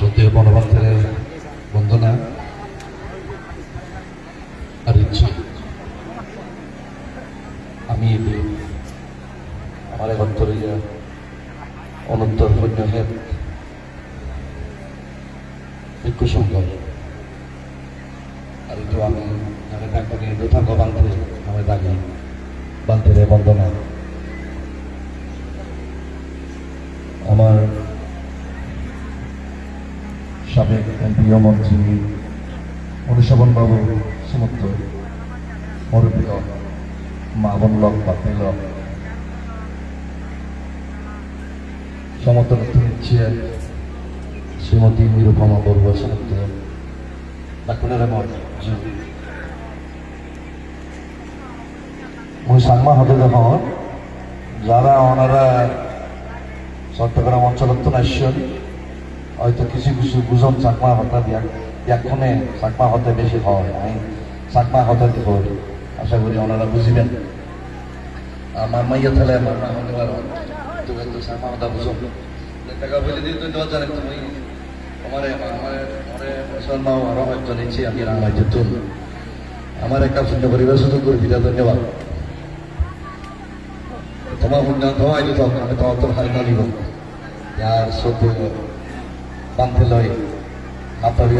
শ্রদ্ধেয় বনবন্ধের বন্দনা আর ইচ্ছে। আমি আমার অন্তরিয়া অনন্তর পুণ্যহের ভিক্ষু সংঘ আর একটু আমি তাকে নিয়ে দুথাঙ্গ বান্ধে আমি দাগি বান্ধে বন্দনা আমার সাবেক এমপিও মন্ত্রী অনুশোভন বাবু সমুদ্র মরুপ্রিয় মা বন লক সমতল নিচ্ছে শ্রীমতী নিরুপমা বড়ুয়া সমুদ্র সাংমা হতে যখন যারা ওনারা চট্টগ্রাম অঞ্চলত আসছেন হয়তো কিছু কিছু গুজন চাকমা হতা ব্যাখ্যানে চাকমা হতে বেশি হয় আমি চাকমা হতে দিব। আশা করি ওনারা বুঝিবেন। আমার মাইয়া তাহলে আমার মা হতে পারো। তো চাকমা হতা বুঝো। টাকা বলে দিতে দেওয়া জানে তুমি আমার মুসলমান আরও হয়তো নিচ্ছি, আমি রামাই যেতুন আমার একটা শূন্য পরিবার সুযোগ করে দিতে ধন্যবাদ। তোমার মুন্ডান ধোয়াই দিত আমি তোমার তোর হাতে নালিব যার সত্য বানতে লয়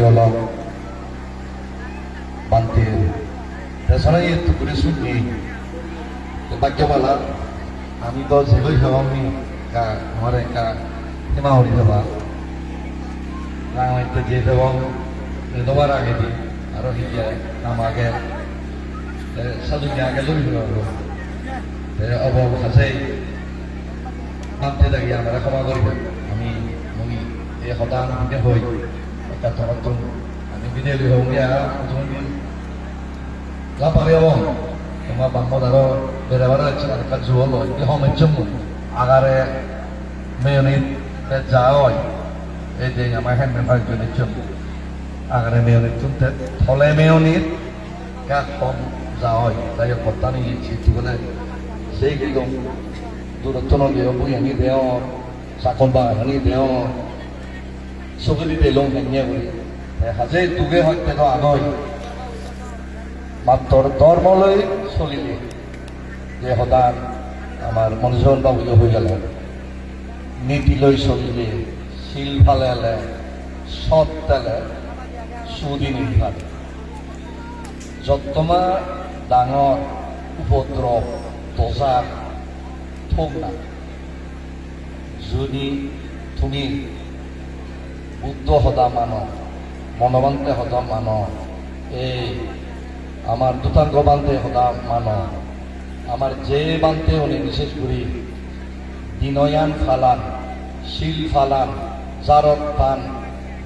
হল বানতে পেছনে একটু করে শুনি বাক্যমালা আমি তো যেগুলি হবামি আমার একটা সীমা হরি দেবা রামাইতে যে দেব তোমার আগে দিই আরও হিজে আমাকে সাজুকে আগে লড়ি দেবো অভাব আছে নামতে লাগি আমরা ক্ষমা মই এই সদান বিদে হৈ এটা তখন আমি বিদে লৈ হওঁ গিয়া তুমি লাপারে হব তোমার বাম্মদ আরও বেড়াবার আছে আর কাজ হলো এই জন্য আগারে মেয়নিত যা হয়। এই যে হ্যান্ড মেম্বার জনের জন্য আগারে মেয়নিত চলতে থলে মেয়নিত কাক কম যা হয়। তাই কথা নিয়ে চিঠি বলে সেই কিন্তু দূরত্ব বই আনি দেও। চকলি দেলং কেনিয়া কৰি হাজে তুগে সত্য আগয় মাত্ৰ ধৰ্মলৈ চলিলে যে সদায় আমাৰ মনোজন বাবুলৈ হৈ গ'লে নীতিলৈ চলিলে শিল ফালে সৎ তেলে চুদি নিৰ্ভালে যত্তমা ডাঙৰ উপদ্ৰৱ দজাৰ ঠোক না যদি তুমি বুদ্ধ সদা মান, মনবান্তে সদা মান এই আমার দুতাঙ্গ বান্তে সদা মান। আমার যে বান্তে উনি বিশেষ করে, দিনয়ান ফালান, শিল ফালান, জারত পান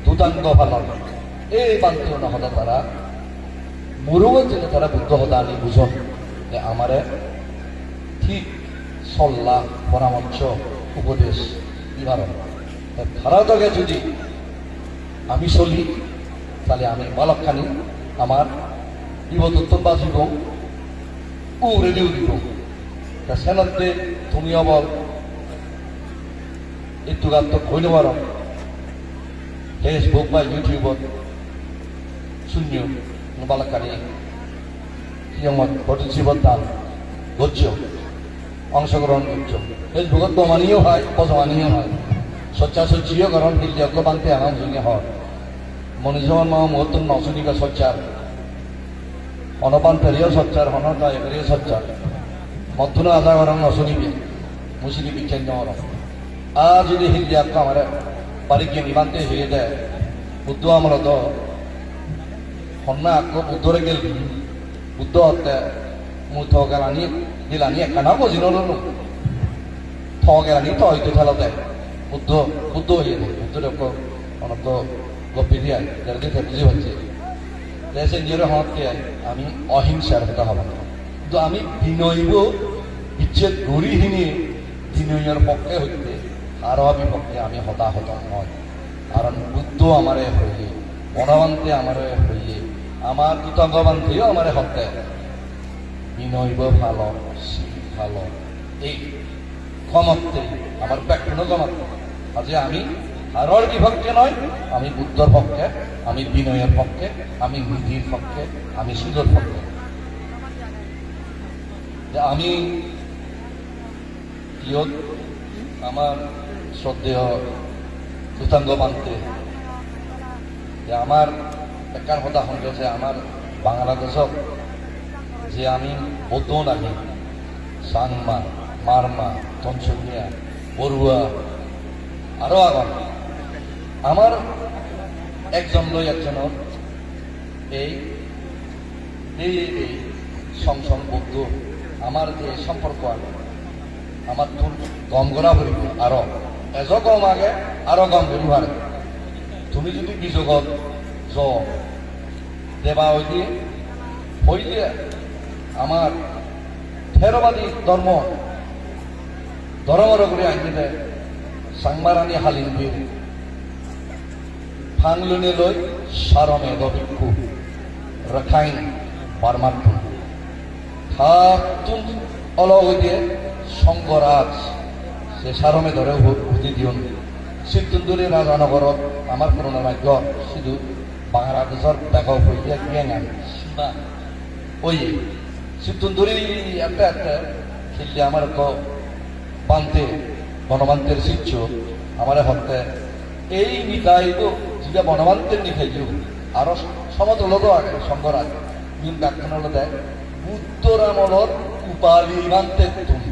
দুতাঙ্গ ফালন এই বান্তে উনি সদা তারা মুরুও যেটা তারা বুদ্ধ সদা আনি বুঝন। যে আমারে ঠিক সল্লা, পরামর্শ, উপদেশ নিবারণ ভারতকে যদি আমি চলি, তাহলে আমি বালকখানি আমার বিপদোত্তম বাঁচিব উড়েলিও দিব। তা সেনতে তুমি অবল একটু গাত হইল পার ফেসবুক বা ইউটিউবত শূন্য বালকখানি সিয়মত ঘটিছিবত দান? গচ্ছ অংশগ্রহণ করছ ফেসবুকত বমানীয় হয় অজমানীয় হয়। সচ্চাসচ্চিও কারণ বিজ্ঞজ্ঞ বান্তে আমার জন্য হয়। মনীষমান মা মহত্তর নচনিকা সচ্চার অনপান পেরিয়েও সচ্চার হনতা এগরিয়ে সচ্চার মধ্যন আদা গরম নচনিবে মুসিদি বিচ্ছেন জমর আর যদি হিন্দি আক্কা আমার বাড়ি গিয়ে নিবান্তে হয়ে দেয়, বুদ্ধ আমরা তো হন্না আক্ক বুদ্ধরে গেল, বুদ্ধ হত্যা মুই থগালানি, দিলানি একখানা নলনো। থগালানি তো হয়তো ঠেলাতে, বুদ্ধ বুদ্ধ হয়ে বুদ্ধ রকম অনেক গপি দিয়ে যারা বুঝি হচ্ছে দেশে নিজের হতে আমি অহিংসার হতে হবে কিন্তু আমি বিনয়ব, বিচ্ছেদ গড়িহীনি বিনয়ের পক্ষে হইতে, আরও বিপক্ষে আমি হতাহত নয় কারণ বুদ্ধ আমারে হইয়ে মনবান্তে আমারে হইয়ে আমার কৃতজ্ঞবান্তেও আমারে হতে বিনয়ব ভালো, শিল ভালো, এই ক্ষমত্বে আমার ব্যাকরণ জমাতে আজ আমি কারোর বিপক্ষে নয়? আমি বুদ্ধর পক্ষে, আমি বিনয়ের পক্ষে, আমি নীতির পক্ষে, আমি সুদর পক্ষে। আমি আমার শ্রদ্ধেয় দুতাঙ্গ মানতে যে আমার একার কথা শুনতেছে আমার বাংলাদেশত যে আমি বৌদ্ধ নাকি সাংমা, মারমা তঞ্চনিয়া বড়ুয়া আরও আগত আমার একজন লই একজনের এই এই এই সংসং বৌদ্ধ আমার যে সম্পর্ক আছে, আমার তোর গম গড়া ভরিব আরও। এজ গম আগে, আরও গম ভরিব আরে তুমি যদি বিযোগত জ দেবা ওই দিয়ে দিয়ে আমার থেরবাদী ধর্ম ধর্মর করে আইনিলে সাংমারানি হালিন বীর ফাংলুনে লই সারমে দবিক্ষু রখাইন পারমাত্ম থাকুন অলগ দিয়ে শঙ্করাজ সে সারমে ধরে হুতি দিয়ন সিদ্ধুন্দরী রাজানগরত আমার পুরনো রাজ্য শুধু বাংলাদেশের দেখা হইয়া জ্ঞান সীমা ওই সিদ্ধুন্দরী একটা একটা খেললে আমার পান্তে বনবান্তের শিষ্য আমার হত্যা। এই নিকাই তো যেটা বনবান্তের নিকাই আরও সমতলত আগে শঙ্করাজ মিন ব্যাখ্যান হলো দেয় বুদ্ধরামলত উপালি মানতে তুমি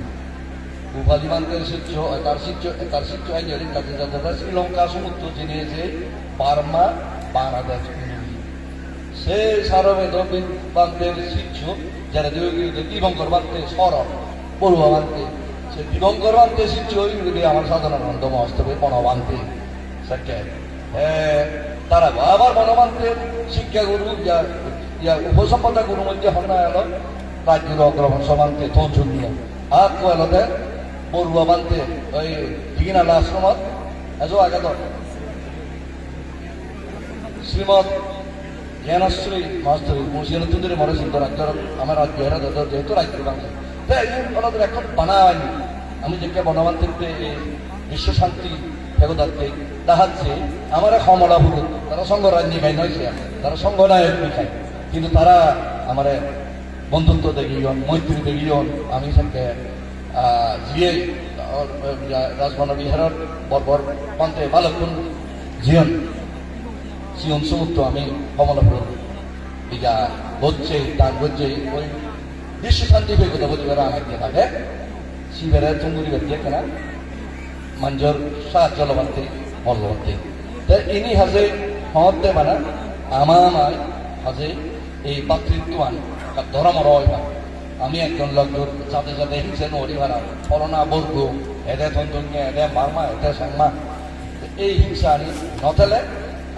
উপালি মানতে শিষ্য তার শিষ্য তার শিষ্য একজন কাছে যাতে শ্রীলঙ্কা সমুদ্র জেনেছে বার্মা, বাংলাদেশ। সে সারবে বান্তের শিষ্য, যারা দিবঙ্কর বান্তে সরব পড়ুয়া বান্তে সে দিবঙ্কর বান্তে ওইগুলি আমার সাধারণ গ্রন্থ মহস্তবে বনবান্তে। সে তারা আবার বনবান্তের শিক্ষাগুরু, ইয়া উপসম্পদা গুরু মধ্যে এলো রাজ্যের অগ্রবংশ বান্তে তঞ্চুন নিয়ে। আর পড়ুয়া বান্তে ওই দিঘিনালা আশ্রমত এজো আগে তো শ্রীমৎ জ্ঞানাশ্রী মাস্তরী মুসিয়ান তুন্দরে মরে সুন্দর রাজ্যর আমার রাজ্য এরা যেহেতু রাজ্য বাংলা। তাই এখন বানায়নি। আমি যেটা বনবান্তের বিশ্ব শান্তি ফেরদার্থে দেখাচ্ছে আমার সমলা ভুল তারা সঙ্গ রাজ্যে খাই নয় তারা সঙ্গ নায়ক খায়। কিন্তু তারা আমার বন্ধুত্ব দেখিয়ন মৈত্রী দেখিয়ন আমি সেকে যিয়ে রাজবন বিহারের বর্বর পন্থে বালকুন জীবন জীবন সমুদ্র আমি কমলাপুর ইয়া হচ্ছে তার হচ্ছে ওই বিশ্ব শান্তি হয়ে কথা বলতে পারে আমাকে থাকে। শিবের চুঙ্গুরি ব্যক্তি কেনা। মঞ্জুর সাহায্য লবান্তে বলবন্তে তা ইনি হাজে হতে মানে আমা আমার হাজে এই পাতৃত্বান ধর্ম রয় আমি একজন লোকজন সাথে সাথে হিংসে নড়ি ভাড়া করোনা বর্গ, এদে তন্দুনিয়া এদে মারমা, এদে সাংমা। এই হিংসা আনি নথেলে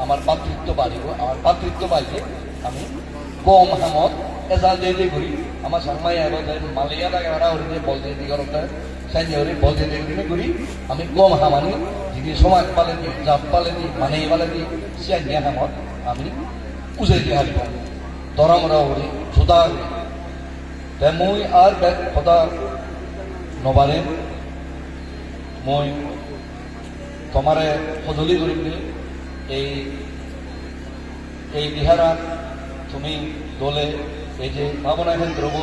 আমার পাতৃত্ব বাড়িব আমার পাতৃত্ব বাড়িয়ে আমি কম হামত এজাল দিয়ে দিয়ে ঘুরি আমার সাংমাই এবার মালিয়া ওরা ওর দিয়ে বল দিয়ে দিগর ঘুরি আমি কম হামানি, যিনি সমাজ পালে দি, জাত পালে দি মানে পালে দি সিয়াই হামত আমি উজে দিয়ে হারিব দরমরা ওরে জোদা তে মই আর সদা নবাৰে, মই তোমাৰে সঁজুলি কৰিবলে এই এই বিহারাত তুমি দলে, এই যে ভাবনা কেন্দ্রব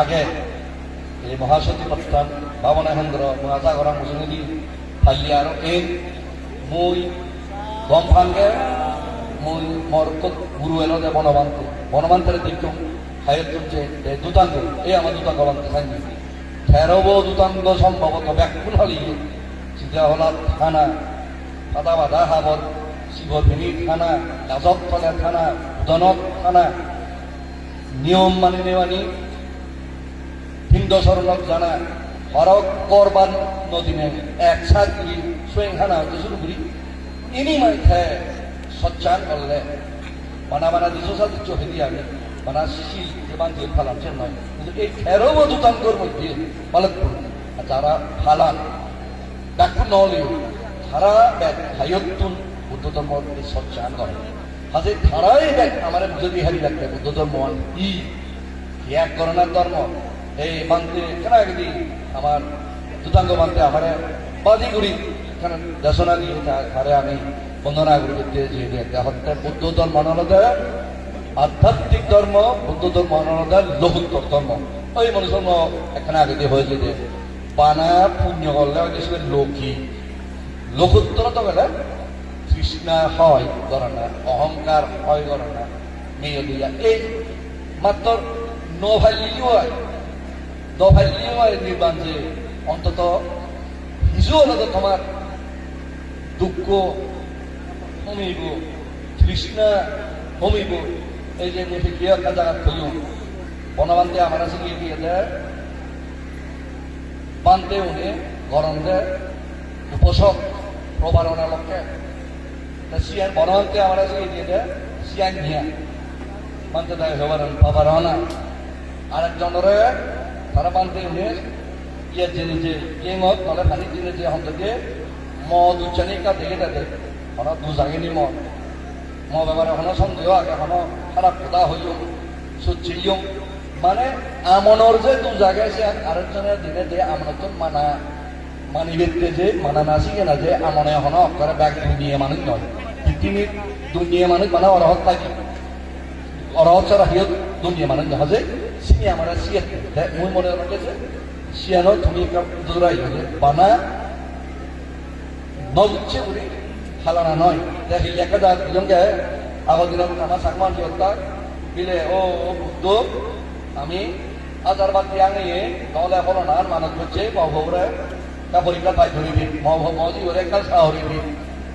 আগে এই মহাসতী প্রস্থান ভাবনা কেন্দ্র মহাসাগরা মুসলিদি ফালি আর এই মই গম ফানগে মই মর গুরু এলো যে বনবান্ত। বনবান্তের হায়তুন যে এই দুতাঙ্গ এই আমার দুতাঙ্গ বানতে সাইনি। তেরব দুতাঙ্গ সম্ভবত ব্যাকুল হলি চিন্তা হলা থানা ফাদা বাধা হাবর শিৱভূমি থানা গাজতফালে থানা, উদনত থানা, নিয়ম মানি নেওয়ানি হিন্দু শরণত জানা হরক করবান নদীনে এক সাগরি সোয়েং হানা হতে শুরু করি। ইনি মাইথে সচ্চান করলে বানা বানা দিছো সাথে চোখে দিয়ে আমি, বানা শিল এবার দিয়ে ফালাচ্ছেন নয়। কিন্তু এই খেরব দুতাঙ্গর মধ্যে পালকপুর যারা ফালান ডাক্তার নহলেও তারা ব্যাগ হাইয়তুন বুদ্ধ ধর্ম সচ্চান করে হাজে তারাই ব্যাগ, আমার যদি হারি রাখতে বুদ্ধ ধর্ম ই এক করোনার ধর্ম? এই মানতে কেন একদি আমার দুতাঙ্গ মানতে আমার বাদি করি এখানে দেশনা নিয়ে তারে আমি বন্দনা করে দিতে যে হত্যা বুদ্ধ ধর্ম আলাদা আধ্যাত্মিক ধর্ম বুদ্ধ ধর্ম আলাদা লঘুত্তর ধর্ম। ওই মানুষ এখানে আগে দিয়ে হয়েছে যে পানা পুণ্য করলে লৌকিক। লঘুত্তর তো গেলে তৃষ্ণা হয় করে না, অহংকার হয় করে না। মেয়ে দিয়া এই মাত্র নভাল্লিও হয়। নির্বাণ যে অন্তত হিজু হলে তোমার দুঃখ কমিব, তৃষ্ণা কমিব। এই যে নেফে কি একটা জায়গা থইও বনবান্ধে আমার আছে গিয়ে দিয়ে দেয় বান্ধে উনি গরম উপসক, প্রবারণা লক্ষ্যে। সিয়ান বনবান্ধে আমার আছে গিয়ে দিয়ে দেয় সিয়ান নিয়া বান্ধে দেয় সবার প্রবারণা আরেকজনের ইয়ে মানে আমনের যে দু জায়গায় দিনে যে আমনতন মানা, মানি মানিবেতে যে, মানা না শিখে না যে, আমনে এখনও অক্ষরে ব্যাগ দুনিয়া মানুষ নয়। পৃথিবীর দুনিয়া মানুষ মানে অরহত থাকি অরহত ছাড়া হিয়ত দুনিয়া মানুষ দেখা সিনি আমার সিয়াত মুই মনে রাখেছে সিয়ানো তুমি একটা দৌড়াই হলে বানা নজুচ্ছে উনি হালানা নয় দেখি লেখা যাক দুজনকে আগৰ দিনত আমাৰ চাকমান সিহঁতাক বিলে ও বুদ্ধ আমি আজার বাতি আঙে নহলে হলনার মানত করছে মহবরে তা পরীক্ষা পাই ধরিবি মহ মজি ওরে কাল সাহরিবি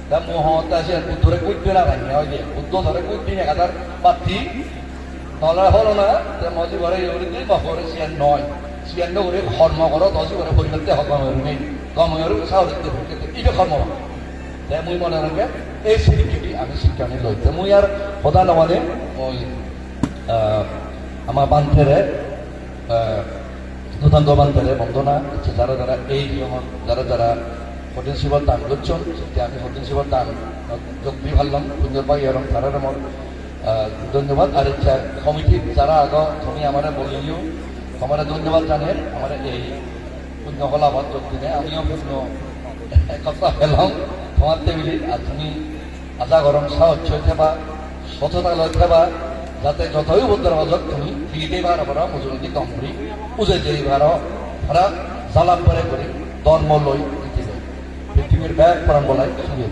তা মোহ তা সে বুদ্ধরে কুইতে না ভাই ওই যে বুদ্ধ ধরে কুইতে না কাদার বাতি নহলে হলো না তে মজি ঘরে এগুলি বাপরে সিয়ান নয় সিয়ান করে কর্ম করো দশি করে পরীক্ষাতে হক নেই হয়ে সাহরিতে পরীক্ষাতে এটা কর্ম তাই মুই মনে রাখে এই সিরিকিটি আমি শিক্ষা নিয়ে লইতে মুই আর সদা নমানে ওই আমার বান্ধেরে দুধান্ত বান্ধেরে বন্ধনা যারা যারা এই যারা যারা হোটেল শিবর দান করছেন সেটা আমি হোটেল শিবর দান যোগ দিয়ে ভাবলাম সুন্দর পাই এবং তারা আমার ধন্যবাদ। আর কমিটির যারা আগ, তুমি আমার বলিও তোমার ধন্যবাদ জানেন আমার এই পুণ্য ফলাফল যোগ দিনে। আমিও পুণ্য একতা পেলাম তোমার টেবিলে। আর তুমি আজা গরম সাহস থেবা সততা থেবা, যাতে যতই বুদ্ধর মাজত তুমি ফিরিতে বার করা মজুরি কম করি উজে যেই বার ওরা জ্বালাম করে করে ধর্ম লই পৃথিবীর ব্যাগ পরাম বলাই শুয়ে